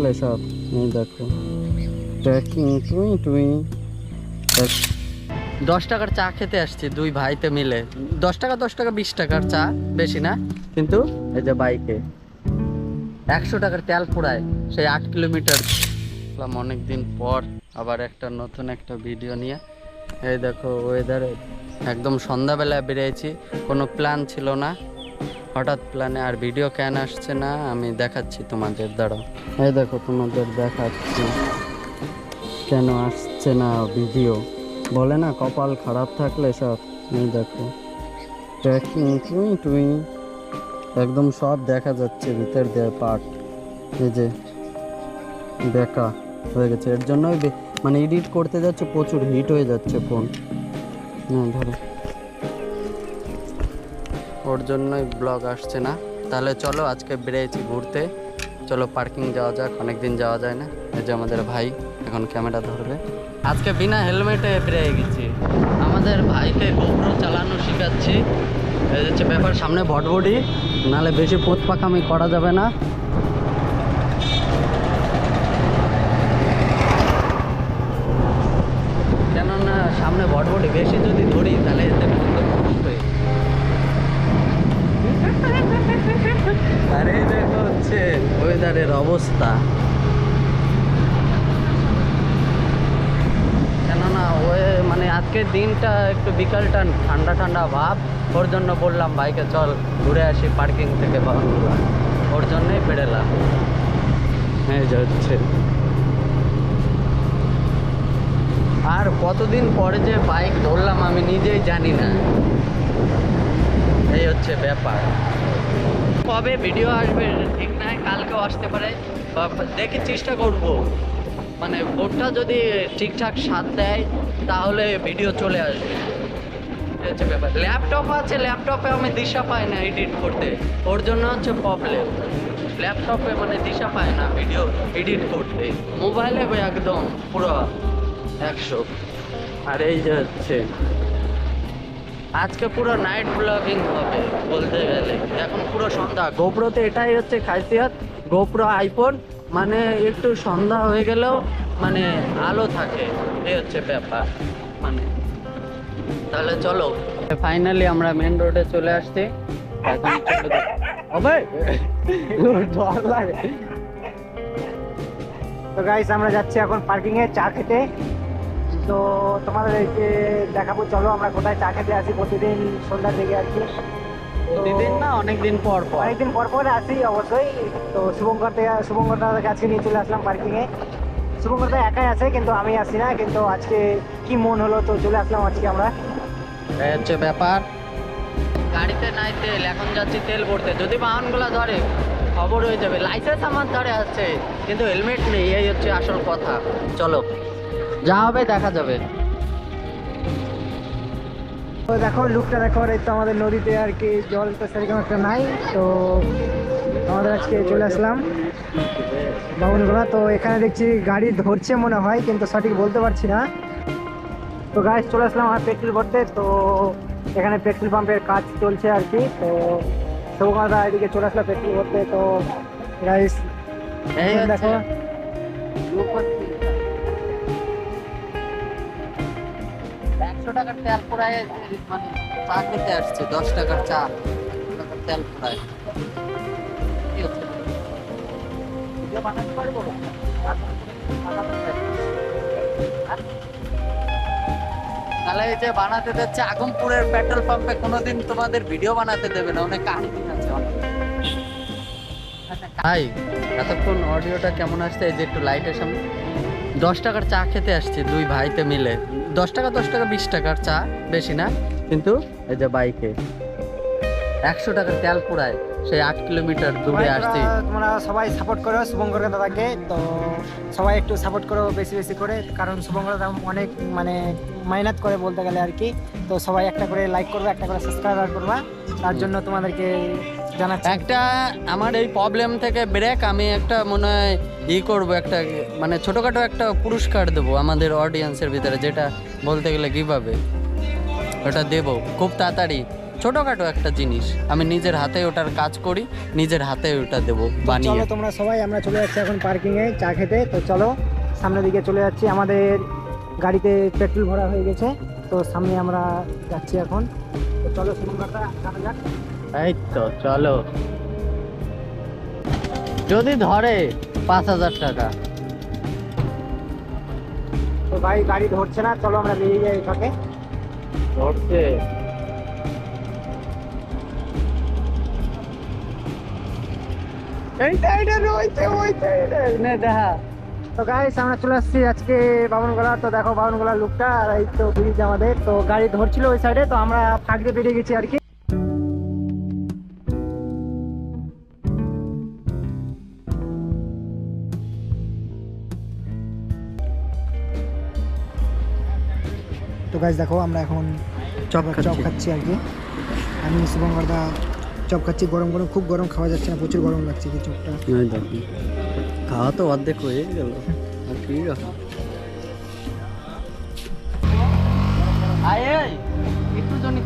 থাকলে সব, এই দেখো। ট্রেকিং টুই টুই। দশ টাকার চা খেতে আসছি, দুই ভাইতে মিলে। দশ টাকা দশ টাকা, বিশ টাকার চা, বেশি না? কিন্তু এই যে বাইকে। একশো টাকার তেল পোড়ায়, সেই আট কিলোমিটার। অনেক দিন পর, আবার একটা নতুন একটা ভিডিও নিয়ে। এই দেখো ওয়েদারে একদম সন্ধ্যাবেলায় বেরিয়েছি, কোনো প্ল্যান ছিল না। হঠাৎ প্ল্যানে আর ভিডিও কেন আসছে না, আমি দেখাচ্ছি তোমাদের, দাঁড়াও। এই দেখো, তোমাদের দেখাচ্ছি। কেন আসছে না ভিডিও বলে না, কপাল খারাপ থাকলে সব। এই দেখো। ট্রেকিং টুই টুই। একদম সব দেখা যাচ্ছে, ভিতর দিয়ে পার্ট এই যে বেকা হয়ে গেছে। এর জন্যই মানে এডিট করতে যাচ্ছে, প্রচুর হিট হয়ে যাচ্ছে ফোন না ধরো। ওর জন্যই ব্লগ আসছে না। তাহলে চলো আজকে বেরিয়েছি ঘুরতে। চলো পার্কিং যাওয়া যাক, অনেকদিন যাওয়া যায় না। এই যে আমাদের ভাই এখন ক্যামেরা ধরবে। আজকে বিনা হেলমেটে বেরিয়ে গেছি। আমাদের ভাইকে গোপ্রো চালানো শেখাচ্ছি। এই হচ্ছে ব্যাপার, সামনে ভটভটি নালে বেশি পোত পাকামি করা যাবে না। কেননা সামনে ভটভটি বেশি যদি ধরি তাহলে এতে বন্ধ কষ্টই আরে এই দেখো হচ্ছে ওয়েদারের অবস্থা কেননা ওয়ে মানে আজকের দিনটা একটু বিকালটা ঠান্ডা ঠান্ডা ভাব। ওর জন্য বললাম বাইকে চল ঘুরে আসি পার্কিং থেকে বাহনগুলো। ওর জন্যই বেড়েলাম এই যে হচ্ছে আর কতদিন পরে যে বাইক ধরলাম আমি নিজেই জানি না। এই হচ্ছে ব্যাপার। কবে ভিডিও আসবে ঠিক নাই কালকেও আসতে পারে। দেখে চেষ্টা করব। মানে বোর্ডটা যদি ঠিকঠাক সাথ দেয় তাহলে ভিডিও চলে আসবে। ব্যাপার। ল্যাপটপ আছে ল্যাপটপে আমি দিশা পাই না এডিট করতে। ওর জন্য হচ্ছে প্রবলেম ল্যাপটপে মানে দিশা পায় না ভিডিও এডিট করতে। মোবাইলে একদম পুরো একশো। আর এই যে হচ্ছে, আজকে পুরো নাইট ব্লগিং হবে বলতে গেলে। এখন পুরো সন্ধ্যা। গোপ্রোতে এটাই হচ্ছে খাসিয়াত গোপ্রো আইফোন মানে একটু সন্ধ্যা হয়ে গেলেও মানে আলো থাকে। এই হচ্ছে ব্যাপার। মানে তাহলে চলো। ফাইনালি আমরা মেন রোডে চলে আসছি। তো গাইস আমরা যাচ্ছি এখন পার্কিং এ চা খেতে। তো তোমাদেরকে দেখাবো, চলো আমরা কোথায় চা খেতে আসি প্রতিদিন সন্ধ্যার দিকে আর কি। প্রতিদিন না অনেকদিন পর পর? অনেকদিন পর পর আসি অবশ্যই। তো শুভঙ্কর থেকে শুভঙ্কর দাদাকে আজকে নিয়ে চলে আসলাম পার্কিং এ। শুভঙ্কর দা একাই আছে কিন্তু আমি আসি না কিন্তু আজকে কি মন হলো তো চলে আসলাম আজকে আমরা। এই হচ্ছে ব্যাপার। গাড়িতে নাই তেল এখন যাচ্ছি তেল ভরতে। যদি বাহনগুলো ধরে খবর হয়ে যাবে। লাইসেন্স আমার ধরে আছে কিন্তু হেলমেট নেই এই হচ্ছে আসল কথা। চলো যা হবে দেখা যাবে। তো দেখো লুকটা দেখো এই তো আমাদের নদীতে আর কি জল তো সেরকম একটা নাই তো আমাদের আজকে চলে আসলাম বাবনগোলা তো এখানে দেখছি গাড়ি ধরছে মনে হয় কিন্তু সঠিক বলতে পারছি না। তো গাড়ি চলে আসলাম আমার পেট্রোল ভরতে। তো এখানে পেট্রোল পাম্পের কাজ চলছে আর কি। তো সৌকাদা এদিকে চলে আসলো পেট্রোল ভরতে। তো হচ্ছে দেখো। টাকার তেল পোড়ায় মানে চা আসছে, দশ টাকার চা তেল পোড়ায়। তাহলে এই যে বানাতে দিচ্ছে আগমপুরের পেট্রোল পাম্পে, কোনোদিন তোমাদের ভিডিও বানাতে দেবে না, অনেক কাহিনী আছে। অনেক এতক্ষণ অডিওটা কেমন আসছে? এই যে একটু লাইটের সামনে। দশ টাকার চা খেতে আসছি, দুই ভাইতে মিলে। দশ টাকা দশ টাকা বিশ টাকার চা বেশি না। কিন্তু এই যে বাইকে একশো টাকার তেল পোড়ায় সেই আট কিলোমিটার দূরে আসছি। তোমরা সবাই সাপোর্ট করো শুভঙ্কর দাদাকে তো সবাই একটু সাপোর্ট করো বেশি বেশি করে কারণ শুভঙ্কর দাদা অনেক মানে মেহনত করে বলতে গেলে আর কি। তো সবাই একটা করে লাইক করবে একটা করে সাবস্ক্রাইবার করবা। তার জন্য তোমাদেরকে জানাচ্ছি একটা আমার এই প্রবলেম থেকে ব্রেক আমি একটা মনে হয় ই করব একটা মানে ছোটোখাটো একটা পুরস্কার দেবো আমাদের অডিয়েন্সের ভিতরে যেটা বলতে গেলে কীভাবে ওটা দেবো খুব তাড়াতাড়ি। ছোটখাটো একটা জিনিস আমি নিজের হাতে ওটার কাজ করি নিজের হাতে ওটা দেবো চলো বানিয়ে। তোমরা সবাই আমরা চলে যাচ্ছি এখন পার্কিং এ চা খেতে তো চলো সামনের দিকে চলে যাচ্ছি। আমাদের গাড়িতে পেট্রোল ভরা হয়ে গেছে তো সামনে আমরা যাচ্ছি এখন। তো চলো শুনুনটা কাটা যাক। এই তো চলো। যদি ধরে পাঁচ হাজার টাকা। তো ভাই গাড়ি ধরছে না চলো আমরা বেরিয়ে যাই ফাঁকে ধরছে। তো গাইস আমরা চলে আসছি আজকে বাবনগোলা তো দেখো বাবনগোলার লুকটা আর এই তো ব্রিজ আমাদের। তো গাড়ি ধরছিল ওই সাইডে তো আমরা ফাঁক দিয়ে বেরিয়ে গেছি আর কি। গাইস দেখো আমরা এখন চপ চপ খাচ্ছি। আর কি। আমি শুভঙ্করদা চপ খাচ্ছি। গরম গরম খুব গরম খাওয়া যাচ্ছে না প্রচুর গরম লাগছে কি চপটা। খাওয়া তো অর্ধেক হয়ে গেল ঠিক আছে আয় এই, একটু জনি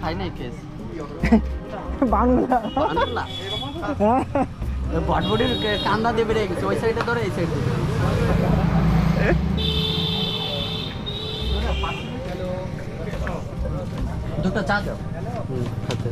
খাই নাই কেস? বাংলা। বাংলা? বটবটির কান্দা দিয়ে বেরিয়ে গেছে ওই সাইডে ধরে এই সাইডে দুটো চা দাও হুম খাতে